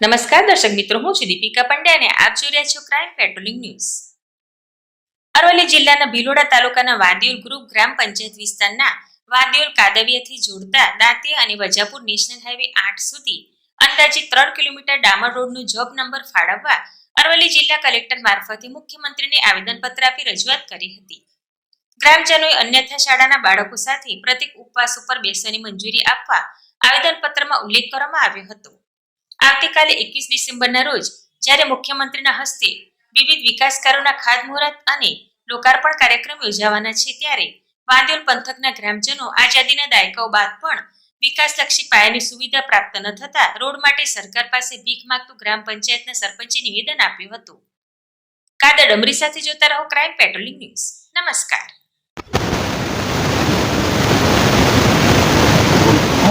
નમસ્કાર દર્શક મિત્રો, હું છું દીપિકા પંડ્યા અને આપ જોઈ રહ્યા છો ક્રાઇમ પેટ્રોલિંગ ન્યૂઝ અરવલ્લી જિલ્લાના ભિલોડા તાલુકાના વાદિયુલ ગ્રુપ ગ્રામ પંચાયત વિસ્તારના વાદિયુલ કાદવિયાથી જોડતા દાંતી અને વજાપુર નેશનલ હાઈવે આઠ સુધી અંદાજે ત્રણ કિલોમીટર ડામર રોડનું જોબ નંબર ફાળવવા અરવલ્લી જિલ્લા કલેક્ટર મારફતે મુખ્યમંત્રીને આવેદનપત્ર આપી રજૂઆત કરી હતી. ગ્રામજનોએ અન્યથા શાળાના બાળકો સાથે પ્રતિક ઉપવાસ ઉપર બેસવાની મંજૂરી આપવા આવેદનપત્રમાં ઉલ્લેખ કરવામાં આવ્યો હતો. આવતીકાલે એકવીસ ડિસેમ્બરના રોજ જ્યારે મુખ્યમંત્રીના હસ્તે વિવિધ વિકાસકારોના ખાતમુહૂર્ત અને લોકાર્પણ કાર્યક્રમ યોજાવાના છે ત્યારે વાંદેલ પંથકના ગ્રામજનો આઝાદીના દાયકાઓ બાદ પણ વિકાસલક્ષી પાયાની સુવિધા પ્રાપ્ત ન થતા રોડ માટે સરકાર પાસે ભીખ માંગતું ગ્રામ પંચાયતના સરપંચે નિવેદન આપ્યું હતું. કાદર ડમરી સાથે જોતા રહો ક્રાઇમ પેટ્રોલિંગ ન્યૂઝ નમસ્કાર.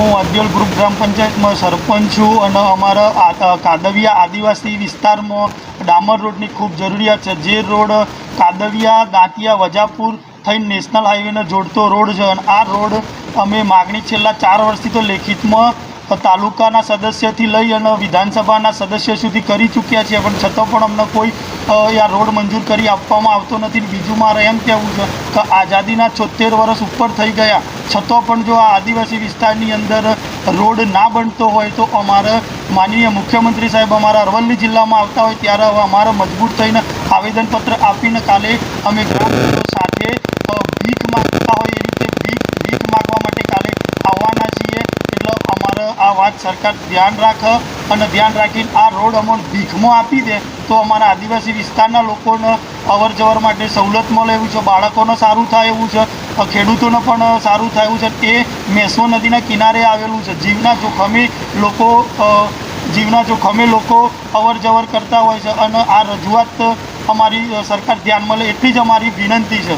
હું અદ્યોલ ગ્રુપ ગ્રામ પંચાયતમાં સરપંચ છું અને અમારા કાદવિયા આદિવાસી વિસ્તારમાં ડામર રોડની ખૂબ જરૂરિયાત છે. જે રોડ કાદવિયા, દાંતિયા, વજાપુર થઈને નેશનલ હાઈવેને જોડતો રોડ છે અને આ રોડ અમે માગણી છેલ્લા ચાર વર્ષથી તો લેખિતમાં તાલુકાના સદસ્યથી લઈ અને વિધાનસભાના સદસ્ય સુધી કરી ચૂક્યા છીએ પણ છતાં પણ અમને કોઈ આ રોડ મંજૂર કરી આપવામાં આવતો નથી બીજું મારે એમ કહેવું છે કે આઝાદીના છોતેર વર્ષ ઉપર થઈ ગયા. છતાં પણ જો આ આદિવાસી વિસ્તારની અંદર રોડ ના બનતો હોય તો અમારે માનનીય મુખ્યમંત્રી સાહેબ અમારા અરવલ્લી જિલ્લામાં આવતા હોય ત્યારે અમારે મજબૂત થઈને આવેદનપત્ર આપીને કાલે અમે ગ્રામજનો સાથે ભીખ માગતા હોય એ રીતે ભીખ ભીખ માગવા માટે કાલે આવવાના છીએ એટલે અમારે આ વાત સરકાર ધ્યાન રાખે અને ધ્યાન રાખીને આ રોડ અમને ભીખમાં આપી દે તો અમારા આદિવાસી વિસ્તારના લોકોને અવર જવર માટે સવલત મળે એવું છે, બાળકોને સારું થાય એવું છે ખેડૂતોને પણ સારું થાય એવું છે. એ મેસો નદીના કિનારે આવેલું છે. જીવના જોખમે લોકો જીવના જોખમે લોકો અવર જવર કરતા હોય છે અને આ રજૂઆત અમારી સરકાર ધ્યાનમાં લે એટલી જ અમારી વિનંતી છે.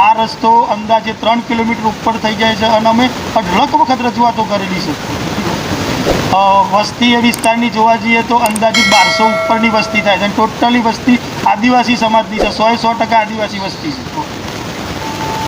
આ રસ્તો અંદાજે ત્રણ કિલોમીટર ઉપર થઈ જાય છે અને અમે અઢળક વખત રજૂઆતો કરેલી છે. વસ્તી એ વિસ્તારની જોવા જઈએ તો અંદાજે બારસો ઉપરની વસ્તી થાય છે ટોટલી વસ્તી આદિવાસી સમાજની છે. સો સો ટકા આદિવાસી વસ્તી છે.